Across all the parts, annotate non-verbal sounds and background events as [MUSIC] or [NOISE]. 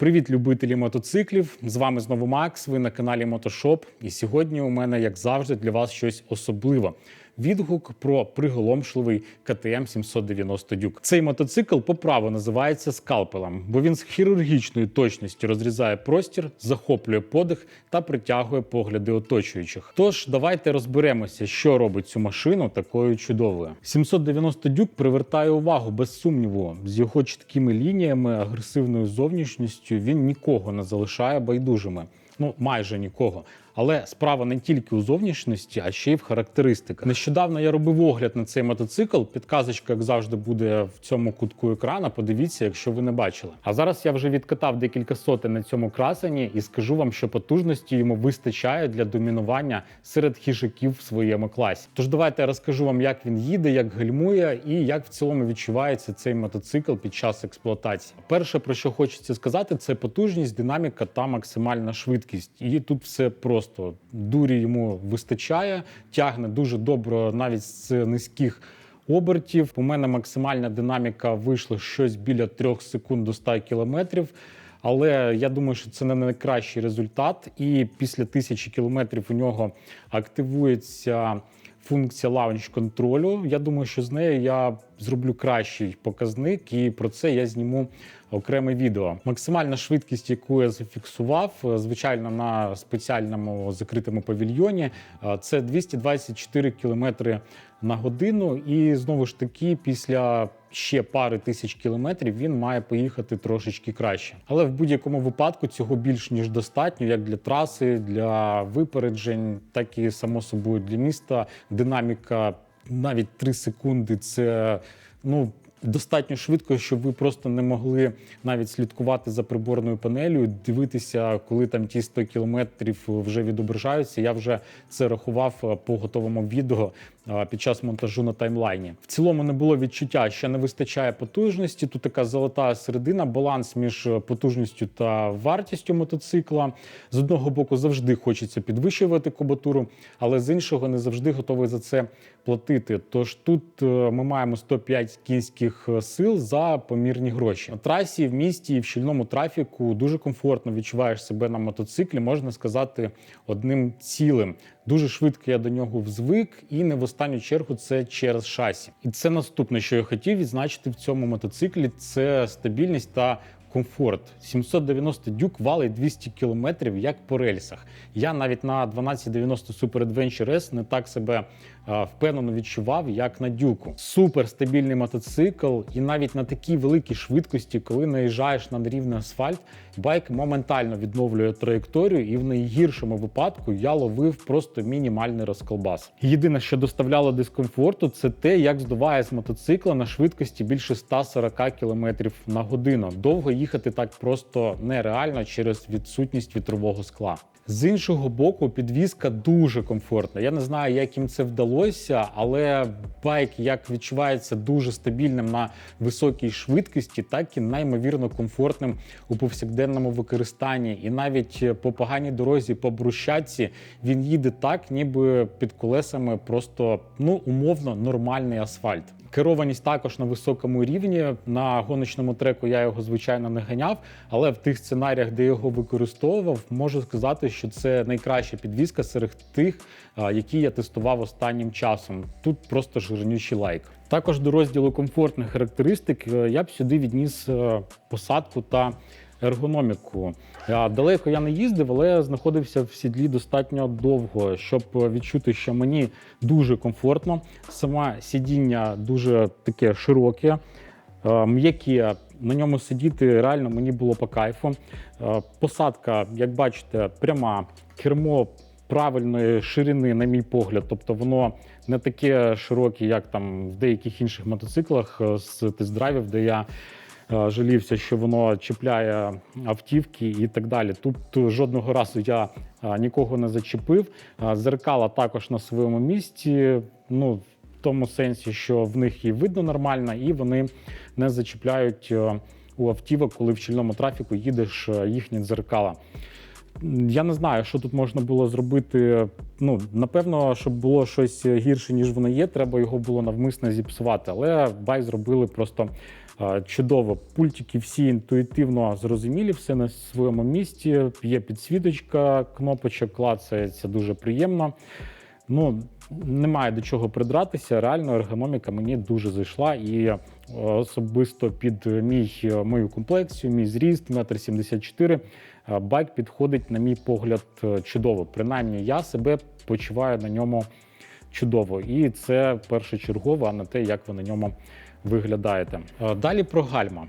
Привіт, любителі мотоциклів! З вами знову Макс. Ви на каналі Мотошоп. І сьогодні у мене, як завжди, для вас щось особливе. Відгук про приголомшливий КТМ 790 Дюк. Цей мотоцикл по праву називається скалпелем, бо він з хірургічною точністю розрізає простір, захоплює подих та притягує погляди оточуючих. Тож давайте розберемося, що робить цю машину такою чудовою. 790 Дюк привертає увагу без сумніву. З його чіткими лініями, агресивною зовнішністю він нікого не залишає байдужими. Ну, майже нікого. Але справа не тільки у зовнішності, а ще й в характеристиках. Нещодавно я робив огляд на цей мотоцикл. Підказочка, як завжди, буде в цьому кутку екрана. Подивіться, якщо ви не бачили. А зараз я вже відкатав декілька сотень на цьому красені і скажу вам, що потужності йому вистачає для домінування серед хижаків в своєму класі. Тож давайте я розкажу вам, як він їде, як гальмує і як в цілому відчувається цей мотоцикл під час експлуатації. Перше, про що хочеться сказати, це потужність, динаміка та максимальна швидкість. І тут все просто дурі йому вистачає, тягне дуже добре навіть з низьких. Обертів у мене максимальна динаміка вийшла щось біля 3 секунд до 100 кілометрів. Але я думаю, що це не найкращий результат. І після тисячі кілометрів у нього активується функція лаунч контролю. Я думаю, що з нею я зроблю кращий показник, і про це я зніму окреме відео. Максимальна швидкість, яку я зафіксував, звичайно, на спеціальному закритому павільйоні, це 224 км на годину. І знову ж таки, після ще пари тисяч кілометрів він має поїхати трошечки краще. Але в будь-якому випадку цього більш ніж достатньо, як для траси, для випереджень, так і само собою для міста. Динаміка навіть 3 секунди це ну. Достатньо швидко, щоб ви просто не могли навіть слідкувати за приборною панелью, дивитися, коли там ті 100 кілометрів вже відображаються. Я вже це рахував по готовому відео під час монтажу на таймлайні. В цілому не було відчуття, що не вистачає потужності. Тут така золота середина, баланс між потужністю та вартістю мотоцикла. З одного боку завжди хочеться підвищувати кубатуру, але з іншого не завжди готовий за це платити. Тож тут ми маємо 105 кінських сил за помірні гроші. На трасі в місті і в щільному трафіку дуже комфортно відчуваєш себе на мотоциклі, можна сказати, одним цілим. Дуже швидко я до нього звик, і не в останню чергу це через шасі. І це наступне, що я хотів відзначити в цьому мотоциклі: це стабільність та комфорт. 790 дюк валить 200 кілометрів як по рельсах. Я навіть на 1290 Super Adventure S не так себе впевнено відчував, як на дюку. Супер стабільний мотоцикл, і навіть на такій великій швидкості, коли наїжджаєш на рівний асфальт, байк моментально відновлює траєкторію, і в найгіршому випадку я ловив просто мінімальний розколбас. Єдине, що доставляло дискомфорту, це те, як здуває з мотоцикла на швидкості більше 140 км на годину. Довго їхати так просто нереально через відсутність вітрового скла. З іншого боку, підвізка дуже комфортна. Я не знаю, як їм це вдалося, але байк як відчувається дуже стабільним на високій швидкості, так і неймовірно комфортним у повсякденному використанні. І навіть по поганій дорозі, по брущатці, він їде так, ніби під колесами просто ну умовно нормальний асфальт. Керованість також на високому рівні. На гоночному треку я його звичайно не ганяв, але в тих сценаріях, де його використовував, можу сказати, що це найкраща підвізка серед тих, які я тестував останнім часом. Тут просто жирнючий лайк. Також до розділу комфортних характеристик я б сюди відніс посадку та ергономіку. Далеко я не їздив, але знаходився в сідлі достатньо довго, щоб відчути, що мені дуже комфортно. Саме сидіння дуже таке широке, м'яке. На ньому сидіти реально мені було по кайфу. Посадка, як бачите, пряма кермо правильної ширини, на мій погляд. Тобто воно не таке широке, як там в деяких інших мотоциклах з тест-драйвів, де я жалівся, що воно чіпляє автівки і так далі. Тут жодного разу я нікого не зачепив. Зеркала також на своєму місці. Ну, в тому сенсі, що в них і видно нормально, і вони не зачіпляють у автівок, коли в щільному трафіку їдеш їхні дзеркала. Я не знаю, що тут можна було зробити. Ну, напевно, щоб було щось гірше, ніж воно є, треба його було навмисно зіпсувати. Але байк зробили просто Е, Чудово, пультики всі інтуїтивно зрозумілі, все на своєму місці. Є підсвіточка, кнопочок клацається дуже приємно. Ну, немає до чого придратися. Реально, ергономіка мені дуже зайшла. І е, особисто під мій, мою комплекцію, мій зріст, 1,74 м, е, байк підходить, на мій погляд, е, чудово. Принаймні, я себе почуваю на ньому чудово. І це першочергово, а не те, як ви на ньому виглядаєте. Е, Далі про гальма.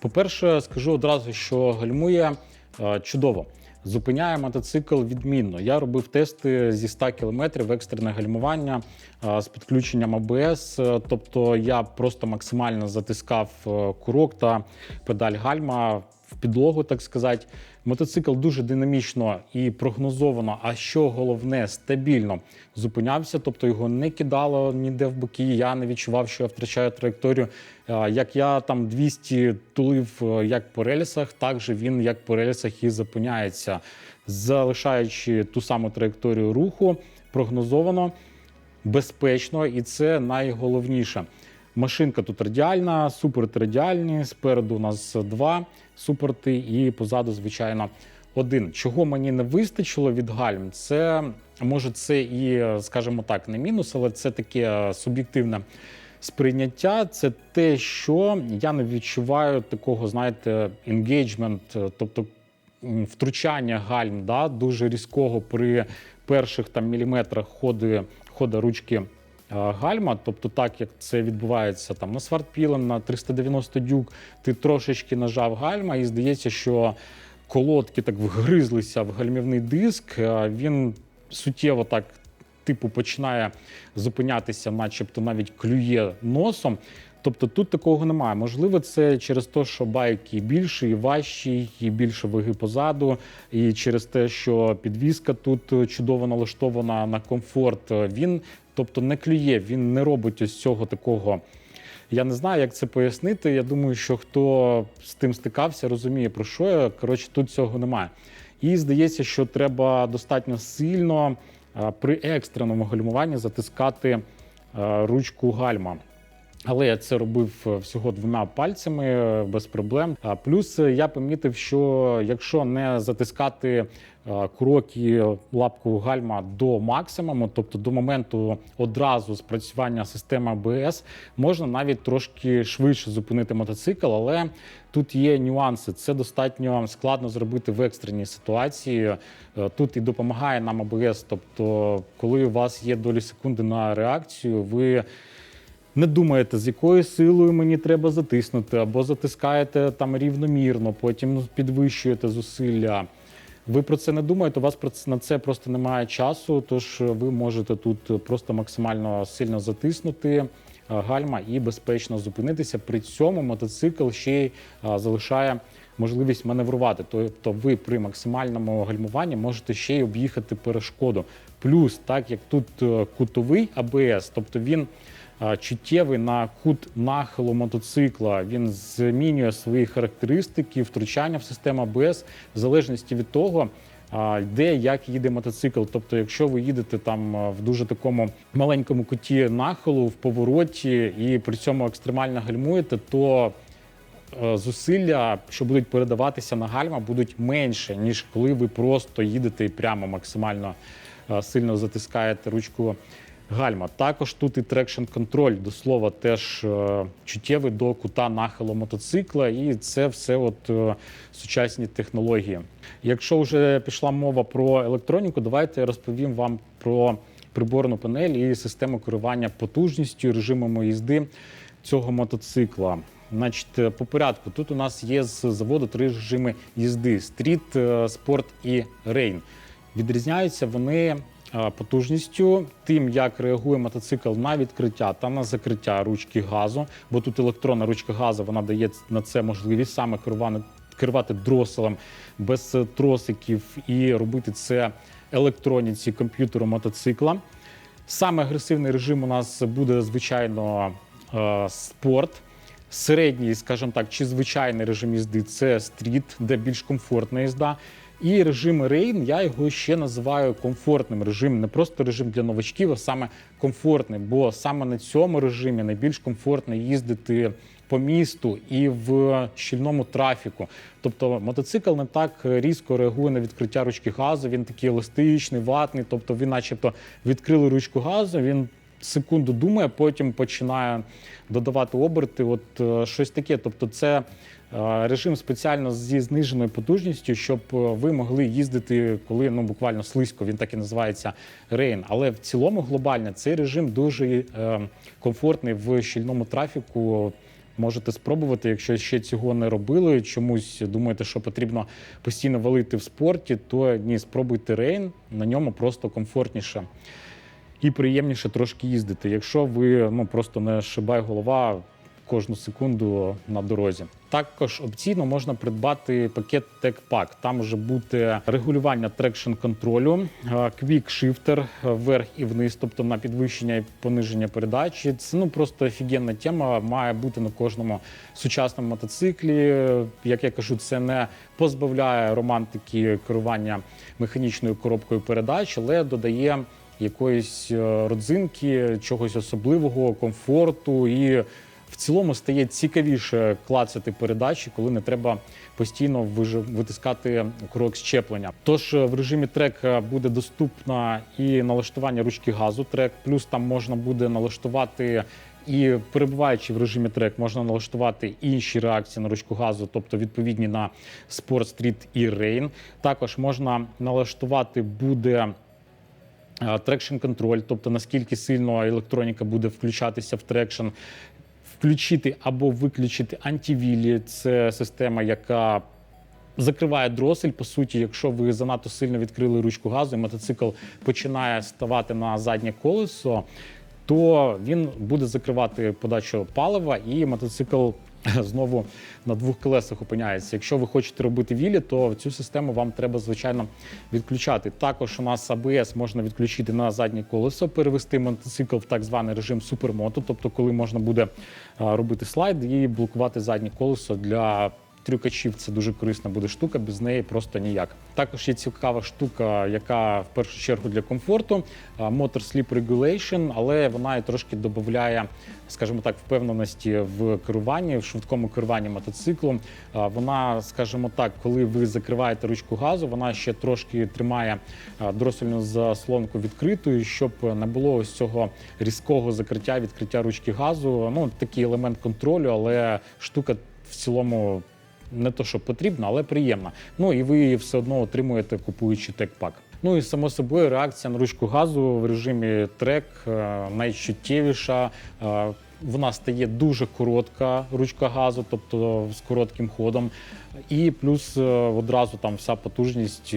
По-перше, скажу одразу, що гальмує е, чудово. Зупиняє мотоцикл відмінно. Я робив тести зі 100 км екстрене гальмування е, з підключенням АБС. Тобто я просто максимально затискав курок та педаль гальма в підлогу, так сказати. Мотоцикл дуже динамічно і прогнозовано, а що головне, стабільно зупинявся, тобто його не кидало ніде в боки. Я не відчував, що я втрачаю траєкторію. Як я там 200 тулив е, як по рельсах, так же він як по рельсах і зупиняється, залишаючи ту саму траєкторію руху, прогнозовано, безпечно, і це найголовніше. Машинка тут радіальна, супорти радіальні. Спереду у нас два супорти, і позаду, звичайно, один. Чого мені не вистачило від гальм, це може це і, скажімо так, не мінус, але це таке суб'єктивне сприйняття. Це те, що я не відчуваю такого, знаєте, engagement, тобто втручання гальм, да, дуже різкого при перших там міліметрах ходи, хода ручки гальма, тобто так як це відбувається там на свартпілем, на 390 дюк, ти трошечки нажав гальма, і здається, що колодки так вгризлися в гальмівний диск. е, Він суттєво так. Типу починає зупинятися, начебто навіть клює носом. Тобто тут такого немає. Можливо, це через те, що байк і більший, і важчий, і більше ваги позаду, і через те, що підвізка тут чудово налаштована на комфорт. Він, тобто, не клює, він не робить ось цього такого. Я не знаю, як це пояснити. Я думаю, що хто з тим стикався, розуміє про що я. Коротше, тут цього немає. І здається, що треба достатньо сильно е, при екстреному гальмуванні затискати е, ручку гальма. Але я це робив е, всього двома пальцями е, без проблем. А плюс е, я помітив, що якщо не затискати курок і лапку гальма до максимуму, тобто до моменту одразу спрацювання системи АБС, можна навіть трошки швидше зупинити мотоцикл, але тут є нюанси. Це достатньо складно зробити в екстреній ситуації. Тут і допомагає нам АБС. Тобто, коли у вас є долі секунди на реакцію, ви не думаєте, з якою силою мені треба затиснути, або затискаєте там рівномірно, потім підвищуєте зусилля. Ви про це не думаєте, у вас про це, на це просто немає часу, тож ви можете тут просто максимально сильно затиснути е, гальма і безпечно зупинитися. При цьому мотоцикл ще й е, залишає можливість маневрувати. Тобто ви при максимальному гальмуванні можете ще й об'їхати перешкоду. Плюс, так як тут е, кутовий АБС, тобто він чуттєвий на кут нахилу мотоцикла. Він змінює свої характеристики, втручання в систему АБС в залежності від того. Де як їде мотоцикл. Тобто, якщо ви їдете там в дуже такому маленькому куті нахилу в повороті і при цьому екстремально гальмуєте, то зусилля, що будуть передаватися на гальма, будуть менше, ніж коли ви просто їдете і прямо максимально сильно затискаєте ручку гальма. Також тут і трекшн контроль, до слова, теж е, чуттєвий до кута нахилу мотоцикла, і це все от е, сучасні технології. Якщо вже пішла мова про електроніку, давайте я розповім вам про приборну панель і систему керування потужністю, режимами їзди цього мотоцикла. Значить, е, по порядку тут у нас є з заводу три режими їзди: стріт, спорт і рейн. Відрізняються вони потужністю, тим, як реагує мотоцикл на відкриття та на закриття ручки газу, бо тут електронна ручка газу вона дає на це можливість саме керувати, керувати дроселем без е, тросиків і робити це електроніці комп'ютеру мотоцикла. Саме агресивний режим у нас буде, звичайно, е, спорт. Середній, скажімо так, чи звичайний режим їзди це стріт, де більш комфортна їзда. І режим рейн, я його ще називаю комфортним режимом, не просто режим для новачків, а саме комфортний. Бо саме на цьому режимі найбільш комфортно їздити по місту і в щільному трафіку. Тобто мотоцикл не так різко реагує на відкриття ручки газу. Він такий еластичний, ватний. Тобто, він, начебто, відкрили ручку газу. Він секунду думає, потім починає додавати оберти. От е, щось таке. Тобто, це е, режим спеціально зі зниженою потужністю, щоб е, ви могли їздити, коли ну буквально слизько. Він так і називається рейн. Але в цілому глобально цей режим дуже комфортний в щільному трафіку. Можете спробувати, якщо ще цього не робили. Чомусь думаєте, що потрібно постійно валити в спорті, то ні, спробуйте рейн, на ньому просто комфортніше і приємніше трошки їздити. Якщо ви ну просто не шибай голова кожну секунду на дорозі. Також опційно можна придбати пакет Tech Pack. Там може бути регулювання трекшн контролю, квік шифтер вверх і вниз, тобто на підвищення і пониження передачі. Це ну просто офігенна тема. Має бути на кожному сучасному мотоциклі. Як я кажу, це не позбавляє романтики керування механічною коробкою передач, але додає якоїсь е, родзинки, чогось особливого, комфорту і. В цілому стає цікавіше клацати передачі, коли не треба постійно витискати крок щеплення. Тож е, в режимі трек е, буде доступно і налаштування ручки газу трек, плюс там можна буде налаштувати. І перебуваючи в режимі трек, можна налаштувати інші реакції на ручку газу, тобто відповідні на Sport Street і Rain. Також можна налаштувати буде трекшн контроль, тобто наскільки сильно електроніка буде включатися в трекшн, включити або виключити антивілі. Це система, яка закриває дросель. По суті, якщо ви занадто сильно відкрили ручку газу, і мотоцикл починає ставати на заднє колесо, то він буде закривати подачу палива, і мотоцикл [LAUGHS] знову на двох колесах опиняється. Якщо ви хочете робити вілі, то цю систему вам треба звичайно відключати. Також у нас АБС можна відключити на заднє колесо, перевести мотоцикл в так званий режим супермото, тобто коли можна буде робити слайд і блокувати заднє колесо для. Трюкачів це дуже корисна буде штука, без неї просто ніяк. Також є цікава штука, яка в першу чергу для комфорту Motor Sleep Regulation, але вона і трошки додає, скажімо так, впевненості в керуванні, в швидкому керуванні мотоциклом. Вона, скажімо так, коли ви закриваєте ручку газу, вона ще трошки тримає дросельну заслонку відкритою, щоб не було ось цього різкого закриття, відкриття ручки газу. Ну такий елемент контролю, але штука в цілому не то, що потрібна, але приємна. Ну і ви її все одно отримуєте, купуючи текпак. Ну і само собою реакція на ручку газу в режимі трек е, найчуттєвіша. Е, Вона стає дуже коротка ручка газу, тобто з коротким ходом. І плюс е, одразу там вся потужність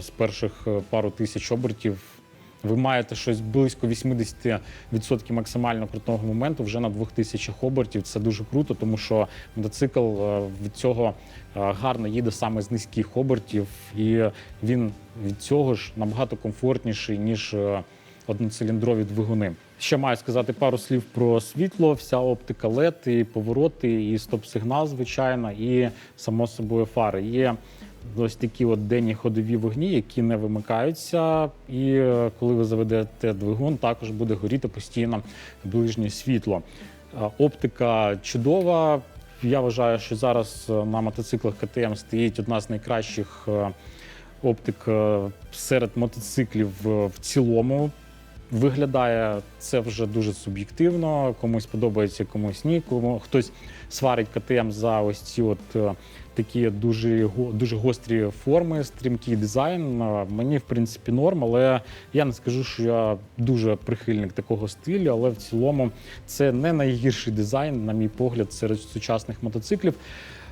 з перших пару тисяч обертів ви маєте щось близько 80% максимально крутного моменту вже на 2000 обертів. Це дуже круто, тому що мотоцикл е, від цього е, гарно їде саме з низьких обертів, і він від цього ж набагато комфортніший, ніж е, одноциліндрові двигуни. Ще маю сказати пару слів про світло, вся оптика LED, і повороти, і стоп-сигнал, звичайно, і само собою фари. Є ось такі от денні ходові вогні, які не вимикаються. І е, коли ви заведете двигун, також буде горіти постійно ближнє світло. Е, Оптика чудова. Я вважаю, що зараз е, на мотоциклах КТМ стоїть одна з найкращих оптик серед мотоциклів в цілому. Виглядає це вже дуже суб'єктивно. Комусь подобається, комусь ні. Кому хтось сварить КТМ за ось ці от е, такі дуже дуже гострі форми, стрімкий дизайн. Е, Мені в принципі норм, але я не скажу, що я дуже прихильник такого стилю. Але в цілому це не найгірший дизайн, на мій погляд, серед сучасних мотоциклів.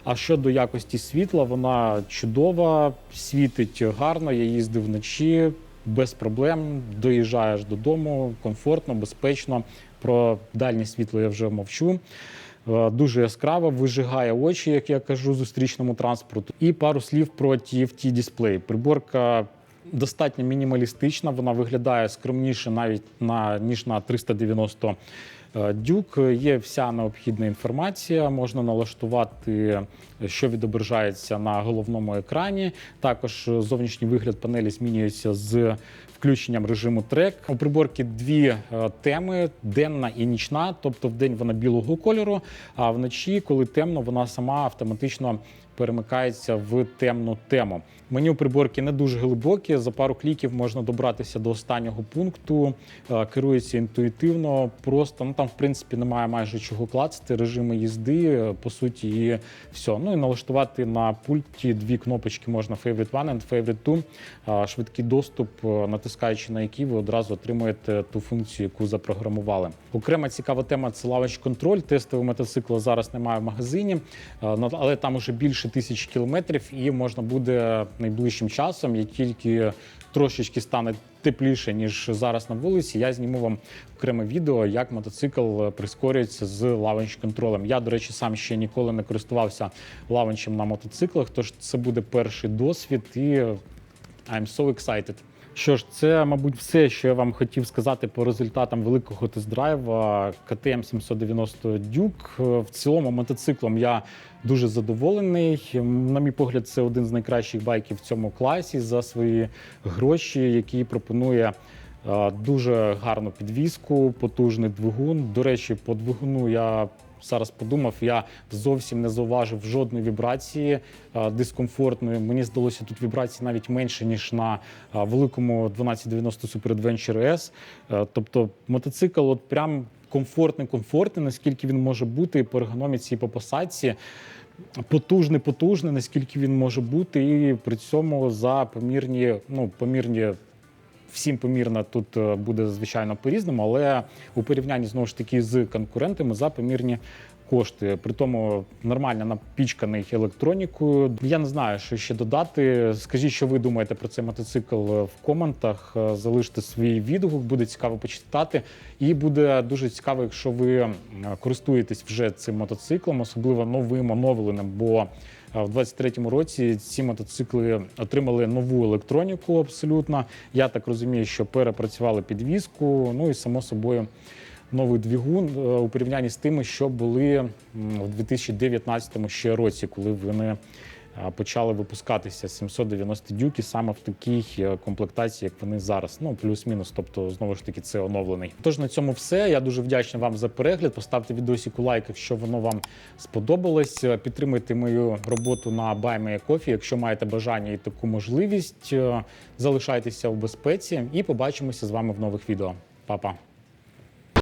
А щодо якості світла, вона чудова, світить гарно. Я їздив вночі без проблем. Доїжджаєш додому комфортно, безпечно. Про дальнє світло я вже мовчу. Е, Дуже яскраво, вижигає очі, як я кажу, зустрічному транспорту. І пару слів про TFT дисплей. Приборка достатньо мінімалістична, вона виглядає скромніше навіть на ніж на 390 Е, Дюк є вся необхідна інформація. Можна налаштувати, що відображається на головному екрані. Також е, зовнішній вигляд панелі змінюється з включенням режиму трек. У приборки дві е, теми: денна і нічна. Тобто, в день вона білого кольору, а вночі, коли темно, вона сама автоматично перемикається в темну тему. Меню приборки не дуже глибоке. За пару кліків можна добратися до останнього пункту. Е, Керується інтуїтивно, просто ну там, в принципі, немає майже чого клацати. Режими їзди, е, по суті, і все. Ну і налаштувати на пульті дві кнопочки можна Favorite One and Favorite 2. Е, Швидкий доступ, натискаючи на які ви одразу отримуєте ту функцію, яку запрограмували. Окрема цікава тема це лавач контроль. Тестового мотоцикла зараз немає в магазині, але там уже більше тисячі кілометрів, і можна буде найближчим часом, як тільки трошечки стане тепліше ніж зараз на вулиці. Я зніму вам окреме відео, як мотоцикл прискорюється з лаванч контролем. Я, до речі, сам ще ніколи не користувався лаванчем на мотоциклах, тож це буде перший досвід і I'm so excited. Що ж, це, мабуть, все, що я вам хотів сказати по результатам великого тест-драйва KTM 790 Duke. В цілому мотоциклом я дуже задоволений. На мій погляд, це один з найкращих байків в цьому класі за свої гроші, які пропонує е, дуже гарну підвіску, потужний двигун. До речі, по двигуну я зараз подумав, я зовсім не зауважив жодної вібрації е, дискомфортної. Мені здалося тут вібрації навіть менше ніж на е, великому 1290 Super Adventure S. Е, Тобто мотоцикл от прям комфортний, комфортний, наскільки він може бути по ергономіці, і по посадці. Потужний, потужний, наскільки він може бути, і при цьому за помірні, ну помірні всім помірно тут е, буде звичайно по-різному, але у порівнянні знову ж таки з конкурентами за помірні кошти. При тому нормально напічканий електронікою. Я не знаю, що ще додати. Скажіть, що ви думаєте про цей мотоцикл в коментах. Е, Залиште свій відгук, буде цікаво почитати. І буде дуже цікаво, якщо ви користуєтесь вже цим мотоциклом, особливо новим оновленим. бо В 23-му році ці мотоцикли отримали нову електроніку абсолютно. Я так розумію, що перепрацювали підвізку, Ну і само собою новий двигун е, у порівнянні з тими, що були в 2019 ще році, коли вони а, почали випускатися 790 дюки саме в такій е, комплектації, як вони зараз. Ну плюс-мінус. Тобто, знову ж таки, це оновлений. Тож на цьому все. Я дуже вдячний вам за перегляд. Поставте відосику лайк, якщо воно вам сподобалось. Е, Підтримайте мою роботу на Buy Me a Coffee, якщо маєте бажання і таку можливість. Е, Залишайтеся у безпеці і побачимося з вами в нових відео. Па-па!